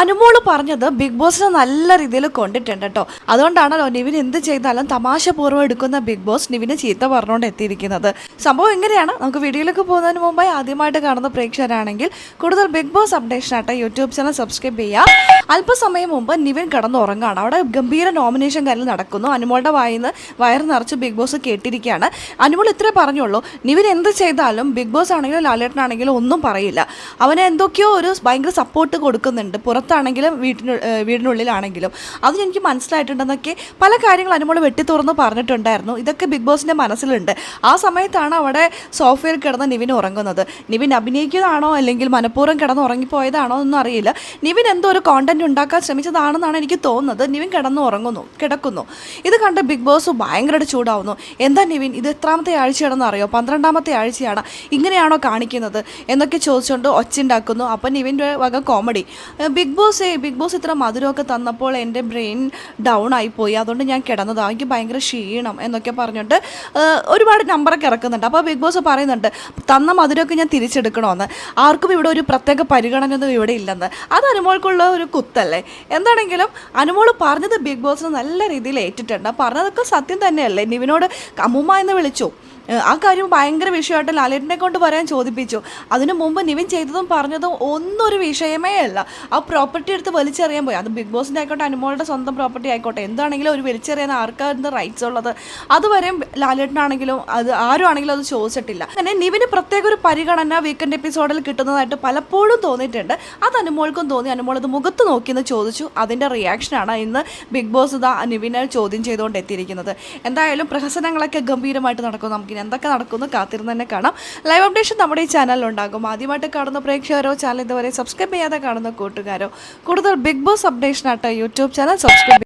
അനുമോൾ പറഞ്ഞത് ബിഗ് ബോസിനെ നല്ല രീതിയിൽ കൊണ്ടിട്ടുണ്ട് കേട്ടോ. അതുകൊണ്ടാണല്ലോ നിവിൻ എന്ത് ചെയ്താലും തമാശപൂർവം എടുക്കുന്ന ബിഗ് ബോസ് നിവിനെ ചീത്ത പറഞ്ഞുകൊണ്ട് എത്തിയിരിക്കുന്നത്. സംഭവം എങ്ങനെയാണ് നമുക്ക് വീഡിയോയിലേക്ക് പോകുന്നതിന് മുമ്പായി ആദ്യമായിട്ട് കാണുന്ന പ്രേക്ഷകരാണെങ്കിൽ കൂടുതൽ ബിഗ് ബോസ് അപ്ഡേഷനായിട്ട് യൂട്യൂബ് ചാനൽ സബ്സ്ക്രൈബ് ചെയ്യുക. അല്പസമയം മുമ്പ് നിവിൻ കിടന്നുറങ്ങാണ് അവിടെ ഗംഭീര നോമിനേഷൻ കാര്യം നടക്കുന്നു. അനുമോളുടെ വായിന്ന് വയർ നിറച്ച് ബിഗ് ബോസ് കേട്ടിരിക്കുകയാണ്. അനുമോൾ ഇത്രേ പറഞ്ഞുള്ളൂ. നിവിൻ എന്ത് ചെയ്താലും ബിഗ് ബോസ് ആണെങ്കിലും ലാലേട്ടനാണെങ്കിലും ഒന്നും പറയില്ല. അവനെ എന്തൊക്കെയോ ഒരു ഭയങ്കര സപ്പോർട്ട് കൊടുക്കുന്നുണ്ട്. പുറത്താണെങ്കിലും വീട്ടിന് വീടിനുള്ളിലാണെങ്കിലും. അത് എനിക്ക് മനസ്സിലായിട്ടുണ്ടെന്നൊക്കെ പല കാര്യങ്ങൾ അനുമോൾ വെട്ടി തുറന്ന് പറഞ്ഞിട്ടുണ്ടായിരുന്നു. ഇതൊക്കെ ബിഗ് ബോസിന്റെ മനസ്സിലുണ്ട്. ആ സമയത്താണ് അവിടെ സോഫയിൽ കിടന്ന് നിവിൻ ഉറങ്ങുന്നത്. നിവിൻ അഭിനയിക്കുന്നതാണോ അല്ലെങ്കിൽ മനഃപൂർവം കിടന്ന് ഉറങ്ങിപ്പോയതാണോ എന്നൊന്നും അറിയില്ല. നിവിൻ എന്തോ ഒരു കോണ്ടന്റ് ഉണ്ടാക്കാൻ ശ്രമിച്ചതാണെന്നാണ് എനിക്ക് തോന്നുന്നത്. നിവിൻ കിടന്ന് ഉറങ്ങുന്നു കിടക്കുന്നു. ഇത് കണ്ട് ബിഗ് ബോസ് ഭയങ്കര ചൂടാവുന്നു. എന്താ നിവിൻ? ഇത് എത്രാമത്തെ ആഴ്ചയാണെന്ന് അറിയോ? പന്ത്രണ്ടാമത്തെ ആഴ്ചയാണ്. ഇങ്ങനെയാണോ കാണിക്കുന്നത്? എന്നൊക്കെ ചോദിച്ചുകൊണ്ട് ഒച്ചുണ്ടാക്കുന്നു. അപ്പം നിവിന്റെ വക comedy Bigg Boss Bigg Boss ഇത്ര മധുരമൊക്കെ തന്നപ്പോൾ എന്റെ ബ്രെയിൻ ഡൗൺ ആയിപ്പോയി. അതുകൊണ്ട് ഞാൻ കിടന്നതാണ് എനിക്ക് ഭയങ്കര ക്ഷീണം എന്നൊക്കെ പറഞ്ഞിട്ട് ഒരുപാട് നമ്പറൊക്കെ ഇറക്കുന്നുണ്ട്. അപ്പോൾ ബിഗ് ബോസ് പറയുന്നുണ്ട് തന്ന മധുരമൊക്കെ ഞാൻ തിരിച്ചെടുക്കണമെന്ന് ആർക്കും ഇവിടെ ഒരു പ്രത്യേക പരിഗണനയൊന്നും ഇവിടെ ഇല്ലെന്ന്. അത് അനുമോൾക്കുള്ള ഒരു കുത്തല്ലേ? എന്താണെങ്കിലും അനുമോൾ പറഞ്ഞത് ബിഗ് ബോസിന് നല്ല രീതിയിൽ ഏറ്റിട്ടുണ്ട്. പറഞ്ഞതൊക്കെ സത്യം തന്നെയല്ലേ? നിവിനോട് അമ്മുമ്മ എന്ന് വിളിച്ചു. ആ കാര്യം ഭയങ്കര വിഷയമായിട്ട് ലാലേട്ടനെ കൊണ്ട് പറയാൻ ചോദിപ്പിച്ചു. അതിനു മുമ്പ് നിവിൻ ചെയ്തതും പറഞ്ഞതും ഒന്നും ഒരു വിഷയമേ അല്ല. ആ പ്രോപ്പർട്ടി എടുത്ത് വലിച്ചെറിയാൻ പോയി. അത് ബിഗ് ബോസിന്റെ ആയിക്കോട്ടെ അനുമോളുടെ സ്വന്തം പ്രോപ്പർട്ടി ആയിക്കോട്ടെ എന്താണെങ്കിലും ഒരു വലിച്ചെറിയാൻ ആർക്കാണ് റൈറ്റ്സ് ഉള്ളത്? അതുവരെയും ലാലേട്ടനാണെങ്കിലും അത് ആരും ആണെങ്കിലും അത് ചോദിച്ചിട്ടില്ല. അങ്ങനെ നിവിന് പ്രത്യേക ഒരു പരിഗണന വീക്കെൻഡ് എപ്പിസോഡിൽ കിട്ടുന്നതായിട്ട് പലപ്പോഴും തോന്നിയിട്ടുണ്ട്. അത് അനുമോൾക്കും തോന്നി. അനുമോൾ അത് മുഖത്ത് നോക്കിയെന്ന് ചോദിച്ചു. അതിന്റെ റിയാക്ഷനാണ് ഇന്ന് ബിഗ് ബോസ് ഇതാ നിവിനെ ചോദ്യം ചെയ്തുകൊണ്ട് എത്തിയിരിക്കുന്നത് എന്തായാലും പ്രഹസനങ്ങളൊക്കെ ഗംഭീരമായിട്ട് നടക്കും. നമുക്കിനി എന്തൊക്കെ നടക്കുന്നു കാത്തിരുന്ന് തന്നെ കാണാം. ലൈവ് അപ്ഡേഷൻ നമ്മുടെ ഈ ചാനലിലുണ്ടാകും ആദ്യമായിട്ട് കാണുന്ന പ്രേക്ഷകരോ ചാനൽ ഇതുവരെ സബ്സ്ക്രൈബ് ചെയ്യാതെ കാണുന്ന കൂട്ടുകാരോ കൂടുതൽ ബിഗ് ബോസ് അപ്ഡേഷൻ അപ്ഡേഷനായിട്ട് യൂട്യൂബ് ചാനൽ സബ്സ്ക്രൈബ്